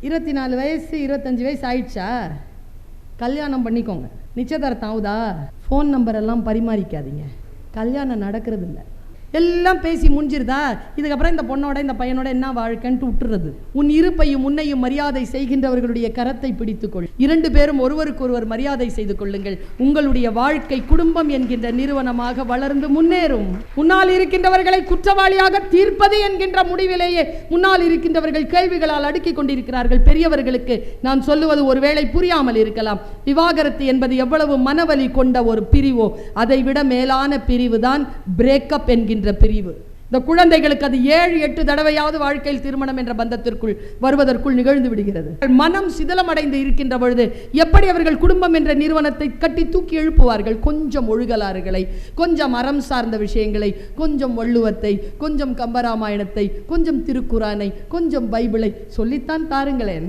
இருபத்தி நாலு வயசு இருபத்தஞ்சி வயசு ஆயிடுச்சா? கல்யாணம் பண்ணிக்கோங்க. நிச்சயதார்த்தம் ஆகுதா? ஃபோன் நம்பர் எல்லாம் பரிமாறிக்காதீங்க. கல்யாணம் நடக்கிறது இல்லை எல்லாம் பேசி முடிஞ்சிருதா? இதுக்கப்புறம் இந்த பொண்ணோட இந்த பையனோட என்ன வாழ்க்கைன்ட்டு விட்டுறது. உன் இருப்பையும் முன்னையும் மரியாதை செய்கின்றவர்களுடைய கரத்தை பிடித்துக்கொள். இரண்டு பேரும் ஒருவருக்கு ஒருவர் மரியாதை செய்து கொள்ளுங்கள். உங்களுடைய வாழ்க்கை குடும்பம் என்கின்ற நிறுவனமாக வளர்ந்து முன்னேறும். முன்னால் இருக்கின்றவர்களை குற்றவாளியாக தீர்ப்பது என்கின்ற முடிவிலேயே முன்னால் இருக்கின்றவர்கள் கேள்விகளால் அடுக்கிக் கொண்டிருக்கிறார்கள். பெரியவர்களுக்கு நான் சொல்லுவது ஒருவேளை புரியாமல் இருக்கலாம். விவாகரத்து என்பது எவ்வளவு மனவலி கொண்ட ஒரு பிரிவோ அதை விட மேலான பிரிவு தான் பிரேக்கப் என்கின்ற பிரிவு. இந்த குழந்தைகளுக்கு அது ஏழு எட்டு தடவையாவது வாழ்க்கையில் திருமணம் என்ற பந்தத்திற்குள் வருவதற்குள் நிகழ்ந்து விடுகிறது. மனம் சிதலமடைந்து இருக்கின்ற பொழுது எப்படி அவர்கள் குடும்பம் என்ற நிறுவனத்தை கட்டி தூக்கி எழுப்புவார்கள்? கொஞ்சம் ஒழுகலாறுகளை கொஞ்சம் அறம் சார்ந்த விஷயங்களை கொஞ்சம் வள்ளுவத்தை கொஞ்சம் கம்பராமாயணத்தை கொஞ்சம் திருக்குறானை கொஞ்சம் பைபிளை சொல்லித்தான் தாருங்களேன்.